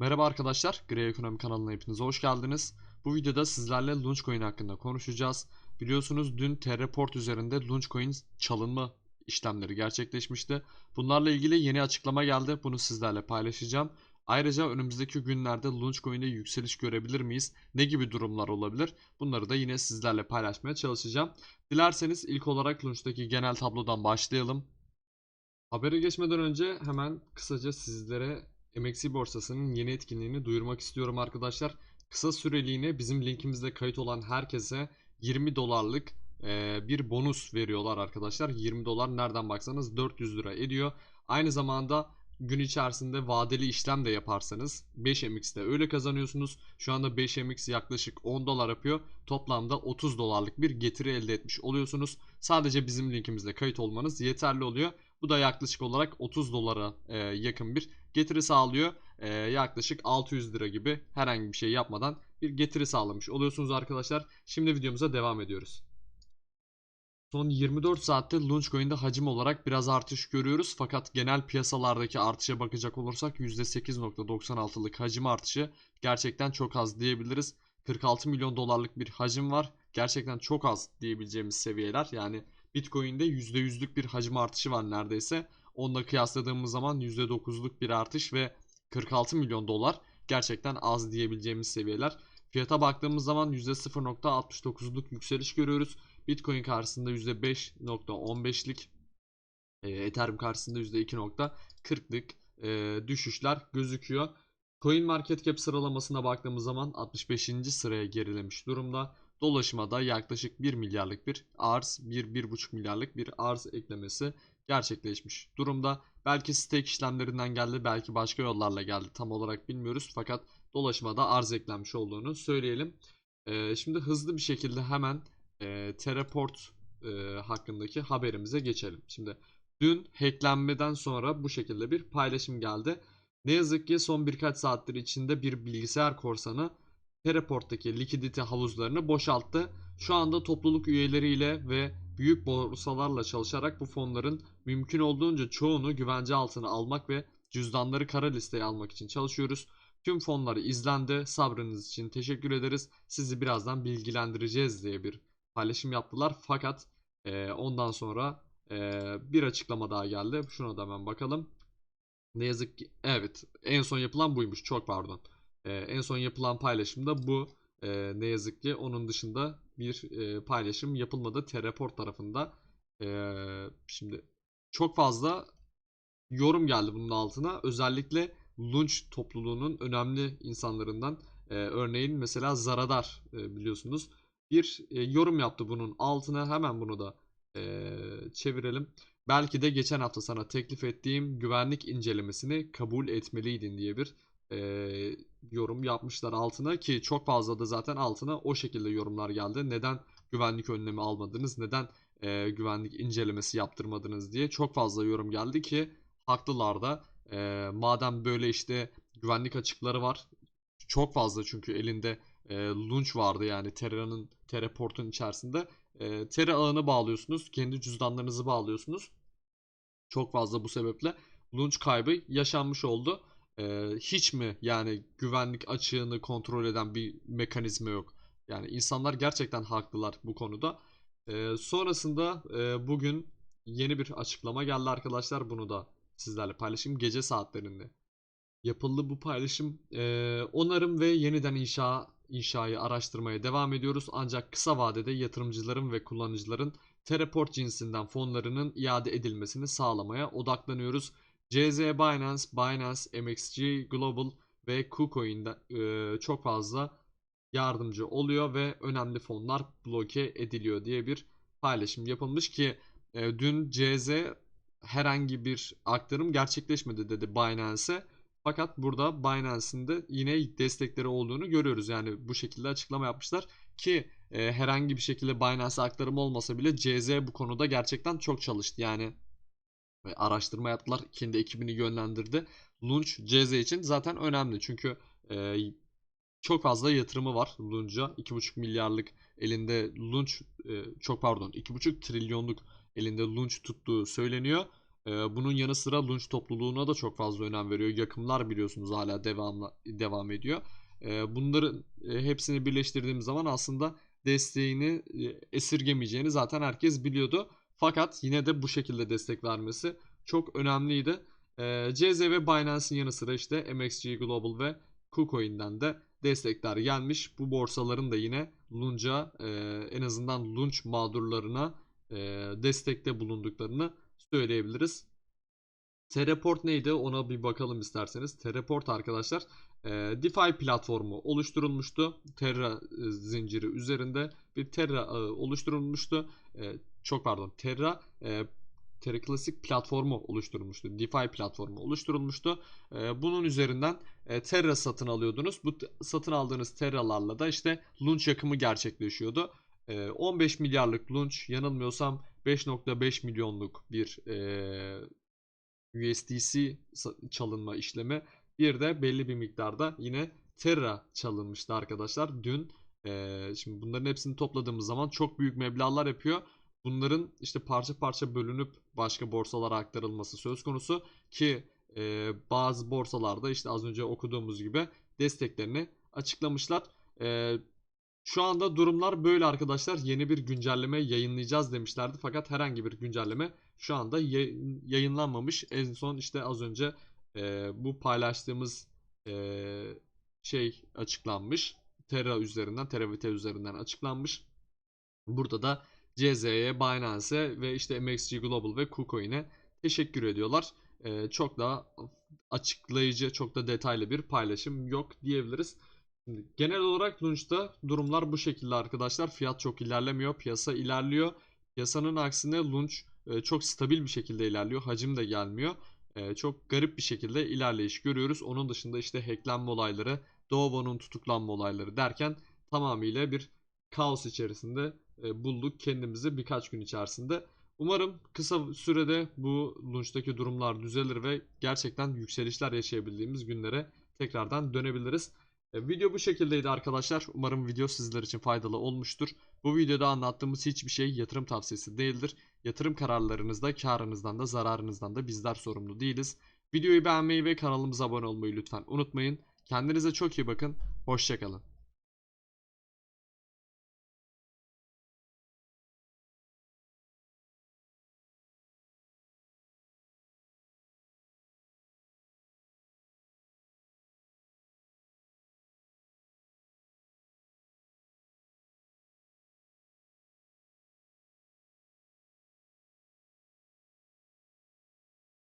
Merhaba arkadaşlar, Grey Ekonomi kanalına hepiniz hoş geldiniz. Bu videoda sizlerle Launchcoin hakkında konuşacağız. Biliyorsunuz dün Terraport üzerinde Launchcoin çalınma işlemleri gerçekleşmişti. Bunlarla ilgili yeni açıklama geldi. Bunu sizlerle paylaşacağım. Ayrıca önümüzdeki günlerde Launchcoin'de yükseliş görebilir miyiz? Ne gibi durumlar olabilir? Bunları da yine sizlerle paylaşmaya çalışacağım. Dilerseniz ilk olarak Launch'taki genel tablodan başlayalım. Habere geçmeden önce hemen kısaca sizlere MXC borsasının yeni etkinliğini duyurmak istiyorum arkadaşlar. Kısa süreliğine bizim linkimizde kayıt olan herkese 20 dolarlık bir bonus veriyorlar arkadaşlar. 20 dolar nereden baksanız 400 lira ediyor. Aynı zamanda gün içerisinde vadeli işlem de yaparsanız 5MX'de öyle kazanıyorsunuz. Şu anda 5MX yaklaşık 10 dolar yapıyor. Toplamda 30 dolarlık bir getiri elde etmiş oluyorsunuz. Sadece bizim linkimizde kayıt olmanız yeterli oluyor. Bu da yaklaşık olarak 30 dolara e, yakın bir getiri sağlıyor. E, yaklaşık 600 lira gibi herhangi bir şey yapmadan bir getiri sağlamış oluyorsunuz arkadaşlar. Şimdi videomuza devam ediyoruz. Son 24 saatte Launchcoin'de hacim olarak biraz artış görüyoruz. Fakat genel piyasalardaki artışa bakacak olursak %8.96'lık hacim artışı gerçekten çok az diyebiliriz. 46 milyon dolarlık bir hacim var. Gerçekten çok az diyebileceğimiz seviyeler. Yani Bitcoin'de %100'lük bir hacim artışı var neredeyse. Onunla kıyasladığımız zaman %9'luk bir artış ve 46 milyon dolar gerçekten az diyebileceğimiz seviyeler. Fiyata baktığımız zaman %0.69'luk yükseliş görüyoruz. Bitcoin karşısında %5.15'lik, e, Ethereum karşısında %2.40'lık e, düşüşler gözüküyor. Coin Market Cap sıralamasına baktığımız zaman 65. sıraya gerilemiş durumda. Dolaşıma yaklaşık 1 milyarlık bir arz, 1-1,5 milyarlık bir arz eklemesi gerçekleşmiş durumda. Belki stake işlemlerinden geldi, belki başka yollarla geldi. Tam olarak bilmiyoruz fakat dolaşıma arz eklenmiş olduğunu söyleyelim. Ee, şimdi hızlı bir şekilde hemen e, Terraport e, hakkındaki haberimize geçelim. Şimdi dün hacklenmeden sonra bu şekilde bir paylaşım geldi. Ne yazık ki son birkaç saattir içinde bir bilgisayar korsanı Terraport'taki likidite havuzlarını boşalttı. Şu anda topluluk üyeleriyle ve büyük borsalarla çalışarak bu fonların mümkün olduğunca çoğunu güvence altına almak ve cüzdanları kara listeye almak için çalışıyoruz. Tüm fonları izlendi. Sabrınız için teşekkür ederiz. Sizi birazdan bilgilendireceğiz diye bir paylaşım yaptılar. Fakat e, ondan sonra e, bir açıklama daha geldi. Şuna da hemen bakalım. Ne yazık ki evet en son yapılan buymuş. Çok pardon. E, en son yapılan paylaşım da bu. E, ne yazık ki onun dışında bir e, paylaşım yapılmadı Terraport tarafında. E, şimdi çok fazla yorum geldi bunun altına. Özellikle Lunch topluluğunun önemli insanlarından e, örneğin mesela Zaradar e, biliyorsunuz bir e, yorum yaptı bunun altına. Hemen bunu da e, çevirelim. Belki de geçen hafta sana teklif ettiğim güvenlik incelemesini kabul etmeliydin diye bir e, yorum yapmışlar altına ki çok fazla da zaten altına o şekilde yorumlar geldi. Neden güvenlik önlemi almadınız? Neden e, güvenlik incelemesi yaptırmadınız diye çok fazla yorum geldi ki haklılar da. E, madem böyle işte güvenlik açıkları var. Çok fazla çünkü elinde e, launch vardı yani Terra'nın Terraport'un içerisinde. E, Terra ağını bağlıyorsunuz. Kendi cüzdanlarınızı bağlıyorsunuz. Çok fazla bu sebeple launch kaybı yaşanmış oldu. E, hiç mi yani güvenlik açığını kontrol eden bir mekanizma yok? Yani insanlar gerçekten haklılar bu konuda. E, sonrasında e, bugün yeni bir açıklama geldi arkadaşlar. Bunu da sizlerle paylaşayım. Gece saatlerinde yapıldı bu paylaşım. E, onarım ve yeniden inşa inşayı araştırmaya devam ediyoruz. Ancak kısa vadede yatırımcıların ve kullanıcıların Terraport cinsinden fonlarının iade edilmesini sağlamaya odaklanıyoruz. CZ Binance, Binance, MXG Global ve KuCoin'de e, çok fazla yardımcı oluyor ve önemli fonlar bloke ediliyor diye bir paylaşım yapılmış ki e, dün CZ herhangi bir aktarım gerçekleşmedi dedi Binance'e. Fakat burada Binance'in de yine destekleri olduğunu görüyoruz. Yani bu şekilde açıklama yapmışlar ki e, herhangi bir şekilde Binance aktarım olmasa bile CZ bu konuda gerçekten çok çalıştı. Yani e, araştırma yaptılar. Kendi ekibini yönlendirdi. Launch CZ için zaten önemli. Çünkü e, çok fazla yatırımı var Launch'a. 2,5 milyarlık elinde Launch e, çok pardon 2,5 trilyonluk elinde Launch tuttuğu söyleniyor. Ee, bunun yanı sıra Lunch topluluğuna da çok fazla önem veriyor. Yakımlar biliyorsunuz hala devamla devam ediyor. Ee, bunların e, hepsini birleştirdiğimiz zaman aslında desteğini e, esirgemeyeceğini zaten herkes biliyordu. Fakat yine de bu şekilde destek vermesi çok önemliydi. Ee, CZ ve Binance'in yanı sıra işte MXG Global ve KuCoin'den de destekler gelmiş. Bu borsaların da yine Lunch'a e, en azından Lunch mağdurlarına e, destekte bulunduklarını söyleyebiliriz. Terraport neydi ona bir bakalım isterseniz. Terraport arkadaşlar e, DeFi platformu oluşturulmuştu. Terra e, zinciri üzerinde bir Terra ağı oluşturulmuştu. E, çok pardon Terra e, Terra Classic platformu oluşturulmuştu. DeFi platformu oluşturulmuştu. E, bunun üzerinden e, Terra satın alıyordunuz. Bu satın aldığınız Terra'larla da işte launch yakımı gerçekleşiyordu. E, 15 milyarlık launch yanılmıyorsam 5.5 milyonluk bir e, USDC çalınma işlemi. Bir de belli bir miktarda yine Terra çalınmıştı arkadaşlar. Dün e, şimdi bunların hepsini topladığımız zaman çok büyük meblağlar yapıyor. Bunların işte parça parça bölünüp başka borsalara aktarılması söz konusu ki e, bazı borsalarda işte az önce okuduğumuz gibi desteklerini açıklamışlar. E, şu anda durumlar böyle arkadaşlar. Yeni bir güncelleme yayınlayacağız demişlerdi. Fakat herhangi bir güncelleme şu anda yay- yayınlanmamış. En son işte az önce e, bu paylaştığımız e, şey açıklanmış. Terra üzerinden, Terra Vita üzerinden açıklanmış. Burada da CZ'ye, Binance'e ve işte MXG Global ve KuCoin'e teşekkür ediyorlar. E, çok daha açıklayıcı, çok da detaylı bir paylaşım yok diyebiliriz. Genel olarak Launch'ta durumlar bu şekilde arkadaşlar. Fiyat çok ilerlemiyor. Piyasa ilerliyor. Piyasanın aksine Launch e, çok stabil bir şekilde ilerliyor. Hacim de gelmiyor. E, çok garip bir şekilde ilerleyiş görüyoruz. Onun dışında işte hacklenme olayları, Doğu'nun tutuklanma olayları derken tamamıyla bir kaos içerisinde bulduk kendimizi birkaç gün içerisinde. Umarım kısa sürede bu Launch'taki durumlar düzelir ve gerçekten yükselişler yaşayabildiğimiz günlere tekrardan dönebiliriz. E, Video bu şekildeydi arkadaşlar. Umarım video sizler için faydalı olmuştur. Bu videoda anlattığımız hiçbir şey yatırım tavsiyesi değildir. Yatırım kararlarınızda karınızdan da zararınızdan da bizler sorumlu değiliz. Videoyu beğenmeyi ve kanalımıza abone olmayı lütfen unutmayın. Kendinize çok iyi bakın. Hoşçakalın.